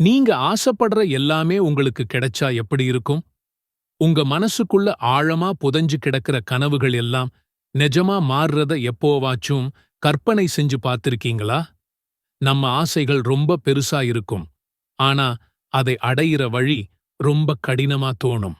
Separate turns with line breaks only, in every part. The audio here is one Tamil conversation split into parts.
நீங்க ஆசைப்படுற எல்லாமே உங்களுக்கு கிடைச்சா எப்படி இருக்கும்? உங்க மனசுக்குள்ள ஆழமா புதைஞ்சு கிடக்கிற கனவுகள் எல்லாம் நிஜமா மாறுறத எப்போவாச்சும் கற்பனை செஞ்சு பார்த்திருக்கீங்களா? நம்ம ஆசைகள் ரொம்ப பெருசா இருக்கும். ஆனா அதை அடையிற வழி ரொம்ப கடினமா தோணும்.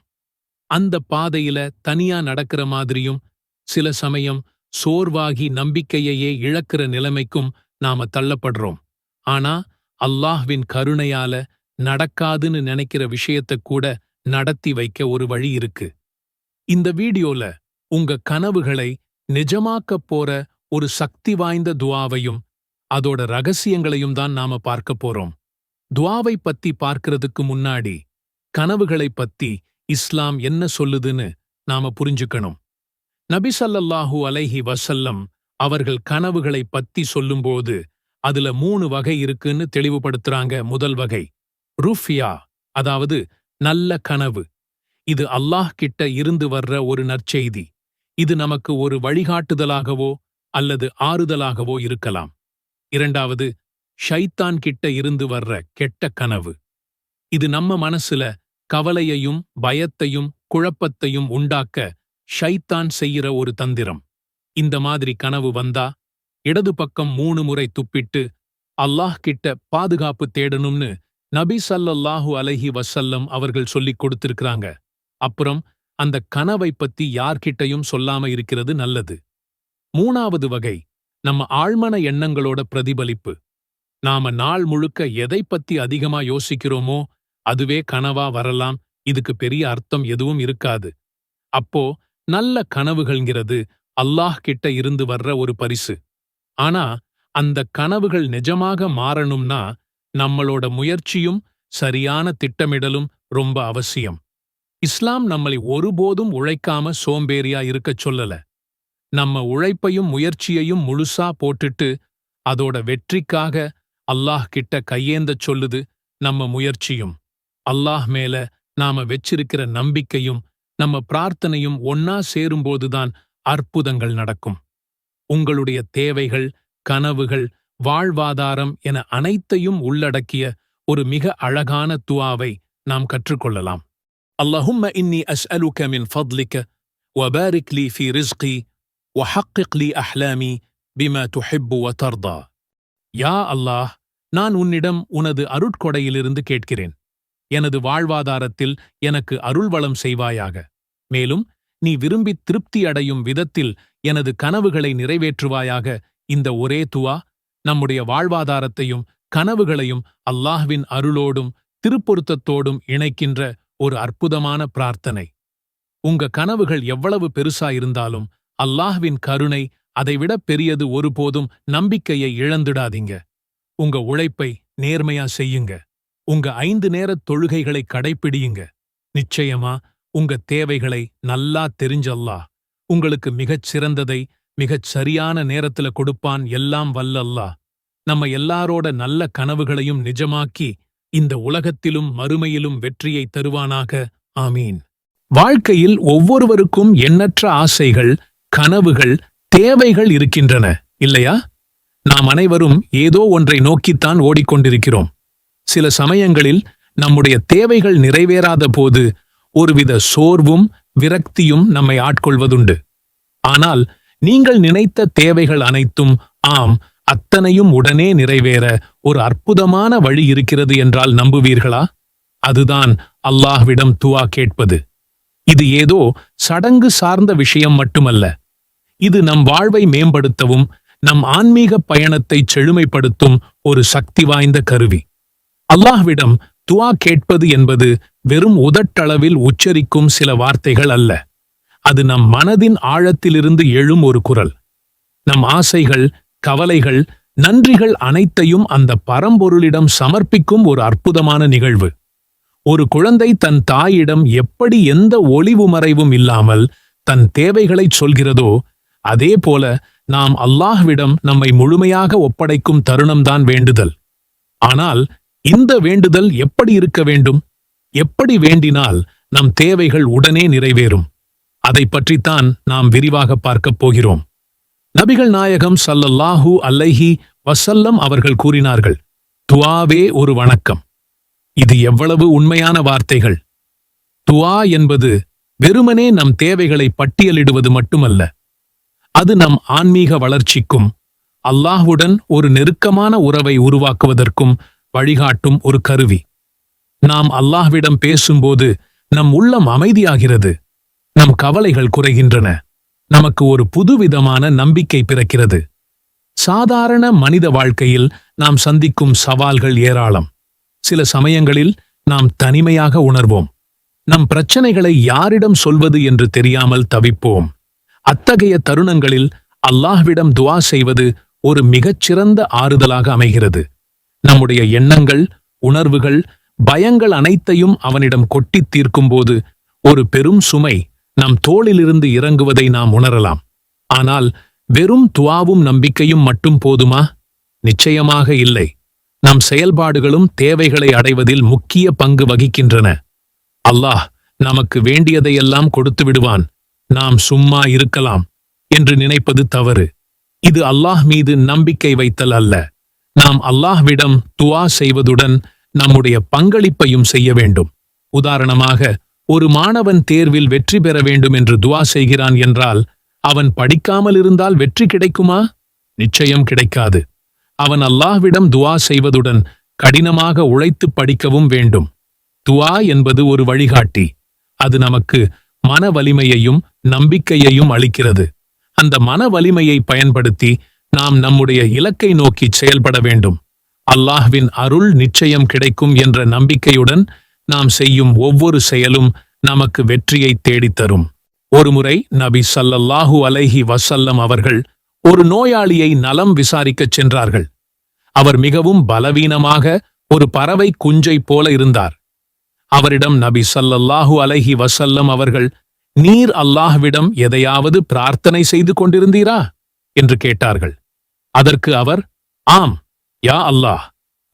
அந்த பாதையில தனியா நடக்கிற மாதிரியும் சில சமயம் சோர்வாகி நம்பிக்கையையே இழக்கிற நிலைமைக்கும் நாம தள்ளப்படுறோம். ஆனா அல்லாஹ்வின் கருணையால நடக்காதுன்னு நினைக்கிற விஷயத்தை கூட நடத்தி வைக்க ஒரு வழி இருக்கு. இந்த வீடியோல உங்க கனவுகளை நிஜமாக்கப் போற ஒரு சக்தி வாய்ந்த துவாவையும் அதோட ரகசியங்களையும் தான் நாம பார்க்க போறோம். துவாவை பத்தி பார்க்கறதுக்கு முன்னாடி கனவுகளை பத்தி இஸ்லாம் என்ன சொல்லுதுன்னு நாம புரிஞ்சுக்கணும். நபிசல்லல்லாஹு அலைஹி வசல்லம் அவர்கள் கனவுகளை பத்தி சொல்லும்போது அதுல மூணு வகை இருக்குன்னு தெளிவுபடுத்துறாங்க. முதல் வகை ருஃபியா அதாவது நல்ல கனவு. இது அல்லாஹ் கிட்ட இருந்து வர்ற ஒரு நற்செய்தி. இது நமக்கு ஒரு வழிகாட்டுதலாகவோ அல்லது ஆறுதலாகவோ இருக்கலாம். இரண்டாவது ஷைத்தான் கிட்ட இருந்து வர்ற கெட்ட கனவு. இது நம்ம மனசுல கவலையையும் பயத்தையும் குழப்பத்தையும் உண்டாக்க ஷைத்தான் செய்கிற ஒரு தந்திரம். இந்த மாதிரி கனவு வந்தா இடது பக்கம் மூணு முறை துப்பிட்டு அல்லாஹ் கிட்ட பாதுகாப்பு தேடணும்னு நபி சல்லல்லாஹு அலைஹி வசல்லம் அவர்கள் சொல்லிக் கொடுத்திருக்கிறாங்க. அப்புறம் அந்த கனவை பத்தி யார்கிட்டயும் சொல்லாம இருக்கிறது நல்லது. மூணாவது வகை நம்ம ஆழ்மன எண்ணங்களோட பிரதிபலிப்பு. நாம நாள் முழுக்க எதை பத்தி அதிகமா யோசிக்கிறோமோ அதுவே கனவா வரலாம். இதுக்கு பெரிய அர்த்தம் எதுவும் இருக்காது. அப்போ நல்ல கனவுகள்ங்கிறது அல்லாஹ் கிட்ட இருந்து வர்ற ஒரு பரிசு. ஆனா அந்த கனவுகள் நிஜமாக மாறணும்னா நம்மளோட முயற்சியும் சரியான திட்டமிடலும் ரொம்ப அவசியம். இஸ்லாம் நம்மளை ஒருபோதும் உழைக்காம சோம்பேறியா இருக்கச் சொல்லல. நம்ம உழைப்பையும் முயற்சியையும் முழுசா போட்டுட்டு அதோட வெற்றிக்காக அல்லாஹ் கிட்ட கையேந்தச் சொல்லுது நம்ம முயற்சியும். அல்லாஹ் மேல நாம வெச்சிருக்கிற நம்பிக்கையும் நம்ம பிரார்த்தனையும் ஒன்னா சேரும்போதுதான் அற்புதங்கள் நடக்கும். உங்களுடைய தேவைகள் கனவுகள் வாழ்வாதாரம் என அனைத்தையும் உள்ளடக்கிய ஒரு மிக அழகான துவாவை நாம் கற்றுக்கொள்ளலாம் اللهم إني أسألك من فضلك وبارك لي في رزقي وحقق لي أحلامي بما تحب وترضى யா அல்லாஹ் நான் உன்னிடம் உனது அருட்கொடையிலிருந்து கேட்கிறேன் எனது வாழ்வாதாரத்தில் எனக்கு அருள்வளம் செய்வாயாக மேலும் நீ விரும்பித் திருப்தி அடையும் விதத்தில் எனது கனவுகளை நிறைவேற்றுவாயாக இந்த ஒரே துவா. நம்முடைய வாழ்வாதாரத்தையும் கனவுகளையும் அல்லாஹ்வின் அருளோடும் திருப்பொருத்தத்தோடும் இணைக்கின்ற ஒரு அற்புதமான பிரார்த்தனை. உங்க கனவுகள் எவ்வளவு பெருசா இருந்தாலும் அல்லாஹ்வின் கருணை அதைவிட பெரியது ஒருபோதும் நம்பிக்கையை இழந்துடாதீங்க. உங்க உழைப்பை நேர்மையா செய்யுங்க. உங்க ஐந்து நேரத் தொழுகைகளை கடைப்பிடியுங்க. நிச்சயமா உங்க தேவைகளை நல்லா தெரிஞ்சல்லா உங்களுக்கு மிகச் சிறந்ததை மிகச் சரியான நேரத்துல கொடுப்பான் எல்லாம் வல்லல்லா நம்ம எல்லாரோட நல்ல கனவுகளையும் நிஜமாக்கி இந்த உலகத்திலும் மறுமையிலும் வெற்றியை தருவானாக. ஆமீன். வாழ்க்கையில் ஒவ்வொருவருக்கும் எண்ணற்ற ஆசைகள் கனவுகள் தேவைகள் இருக்கின்றன இல்லையா? நாம் அனைவரும் ஏதோ ஒன்றை நோக்கித்தான் ஓடிக்கொண்டிருக்கிறோம். சில சமயங்களில் நம்முடைய தேவைகள் நிறைவேறாத போது ஒருவித சோர்வும் விரக்தியும் நம்மை ஆட்கொள்வதுண்டு. ஆனால் நீங்கள் நினைத்த தேவைகள் அனைத்தும் ஆம் அத்தனையும் உடனே நிறைவேற ஒரு அற்புதமான வழி இருக்கிறது என்றால் நம்புவீர்களா? அதுதான் அல்லாஹ்விடம் துவா கேட்பது. இது ஏதோ சடங்கு சார்ந்த விஷயம் மட்டுமல்ல. இது நம் வாழ்வை மேம்படுத்தவும் நம் ஆன்மீக பயணத்தை செழுமைப்படுத்தும் ஒரு சக்தி வாய்ந்த கருவி. அல்லாஹ்விடம் துவா கேட்பது என்பது வெறும் உதட்டளவில் உச்சரிக்கும் சில வார்த்தைகள் அல்ல. அது நம் மனதின் ஆழத்திலிருந்து எழும் ஒரு குரல். நம் ஆசைகள் கவலைகள் நன்றிகள் அனைத்தையும் அந்த பரம்பொருளிடம் சமர்ப்பிக்கும் ஒரு அற்புதமான நிகழ்வு. ஒரு குழந்தை தன் தாயிடம் எப்படி எந்த ஒளிவு மறைவும் இல்லாமல் தன் தேவைகளைச் சொல்கிறதோ அதே போல நாம் அல்லாஹ்விடம் நம்மை முழுமையாக ஒப்படைக்கும் தருணம்தான் வேண்டுதல். ஆனால் இந்த வேண்டுதல் எப்படி இருக்க வேண்டும்? எப்படி வேண்டினால் நம் தேவைகள் உடனே நிறைவேறும். அதை பற்றித்தான் நாம் விரிவாக பார்க்கப் போகிறோம். நபிகள் நாயகம் ஸல்லல்லாஹு அலைஹி வசல்லம் அவர்கள் கூறினார்கள் துவாவே ஒரு வணக்கம். இது எவ்வளவு உண்மையான வார்த்தைகள். துவா என்பது வெறுமனே நம் தேவைகளை பட்டியலிடுவது மட்டுமல்ல. அது நம் ஆன்மீக வளர்ச்சிக்கும் அல்லாஹுடன் ஒரு நெருக்கமான உறவை உருவாக்குவதற்கும் வழிகாட்டும் ஒரு கருவி. நாம் அல்லாஹ்விடம் பேசும்போது நம் உள்ளம் அமைதியாகிறது. நம் கவலைகள் குறைகின்றன. நமக்கு ஒரு புதுவிதமான நம்பிக்கை பிறக்கிறது. சாதாரண மனித வாழ்க்கையில் நாம் சந்திக்கும் சவால்கள் ஏராளம். சில சமயங்களில் நாம் தனிமையாக உணர்வோம். நம் பிரச்சனைகளை யாரிடம் சொல்வது என்று தெரியாமல் தவிப்போம். அத்தகைய தருணங்களில் அல்லாஹ்விடம் துவா செய்வது ஒரு மிகச்சிறந்த ஆறுதலாக அமைகிறது. நம்முடைய எண்ணங்கள் உணர்வுகள் பயங்கள் அனைத்தையும் அவனிடம் கொட்டித் தீர்க்கும்போது ஒரு பெரும் சுமை நம் தோளிலிருந்து இறங்குவதை நாம் உணரலாம். ஆனால் வெறும் துவாவும் நம்பிக்கையும் மட்டும் போதுமா? நிச்சயமாக இல்லை. நம் செயல்பாடுகளும் தேவைகளை அடைவதில் முக்கிய பங்கு வகிக்கின்றன. அல்லாஹ் நமக்கு வேண்டியதையெல்லாம் கொடுத்து விடுவான். நாம் சும்மா இருக்கலாம் என்று நினைப்பது தவறு. இது அல்லாஹ் மீது நம்பிக்கை வைத்தல் அல்ல. நாம் அல்லாஹ்விடம் துவா செய்வதுடன் நம்முடைய பங்களிப்பையும் செய்ய வேண்டும். உதாரணமாக ஒரு மாணவன் தேர்வில் வெற்றி பெற வேண்டும் என்று துவா செய்கிறான் என்றால் அவன் படிக்காமல் இருந்தால் வெற்றி கிடைக்குமா? நிச்சயம் கிடைக்காது. அவன் அல்லாஹ்விடம் துவா செய்வதுடன் கடினமாக உழைத்து படிக்கவும் வேண்டும். துவா என்பது ஒரு வழிகாட்டி. அது நமக்கு மன வலிமையையும் நம்பிக்கையையும் அளிக்கிறது. அந்த மன வலிமையை பயன்படுத்தி நாம் நம்முடைய இலக்கை நோக்கி செயல்பட வேண்டும். அல்லாஹ்வின் அருள் நிச்சயம் கிடைக்கும் என்ற நம்பிக்கையுடன் நாம் செய்யும் ஒவ்வொரு செயலும் நமக்கு வெற்றியை தேடித்தரும் ஒருமுறை நபி ஸல்லல்லாஹு அலைஹி வசல்லம் அவர்கள் ஒரு நோயாளியை நலம் விசாரிக்கச் சென்றார்கள். அவர் மிகவும் பலவீனமாக ஒரு பறவை குஞ்சை போல இருந்தார். அவரிடம் நபி ஸல்லல்லாஹு அலைஹி வசல்லம் அவர்கள் நீர் அல்லாஹ்விடம் எதையாவது பிரார்த்தனை செய்து கொண்டிருந்தீரா? என்று கேட்டார்கள். அதற்கு அவர் ஆம் யா அல்லாஹ்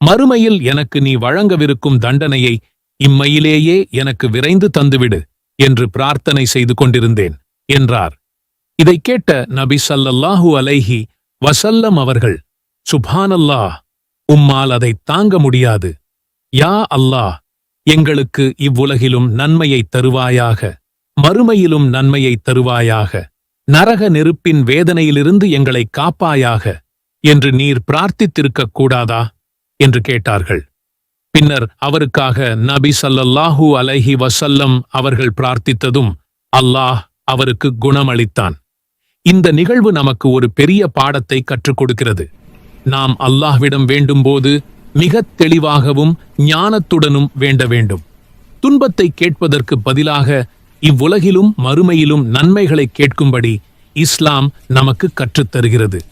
மறுமையில் எனக்கு நீ வழங்கவிருக்கும் தண்டனையை இம்மையிலேயே எனக்கு விரைந்து தந்துவிடு என்று பிரார்த்தனை செய்து கொண்டிருந்தேன் என்றார். இதைக் கேட்ட நபி சல்லல்லாஹு அலைஹி வசல்லம் அவர்கள் சுபானல்லா உம்மால் அதைத் தாங்க முடியாது. யா அல்லாஹ் எங்களுக்கு இவ்வுலகிலும் நன்மையைத் தருவாயாக மறுமையிலும் நன்மையைத் தருவாயாக நரக நெருப்பின் வேதனையிலிருந்து எங்களை காப்பாயாக என்று நீர் பிரார்த்தித்திருக்கக் கூடாதா? என்று கேட்டார்கள். பின்னர் அவருக்காக நபி சல்லல்லாஹு அலைஹி வசல்லம் அவர்கள் பிரார்த்தித்ததும் அல்லாஹ் அவருக்கு குணமளித்தான். இந்த நிகழ்வு நமக்கு ஒரு பெரிய பாடத்தை கற்றுக் கொடுக்கிறது. நாம் அல்லாஹ்விடம் வேண்டும்போது மிகத் தெளிவாகவும் ஞானத்துடனும் வேண்ட வேண்டும். துன்பத்தை கேட்பதற்கு பதிலாக இவ்வுலகிலும் மறுமையிலும் நன்மைகளை கேட்கும்படி இஸ்லாம் நமக்கு கற்றுத் தருகிறது.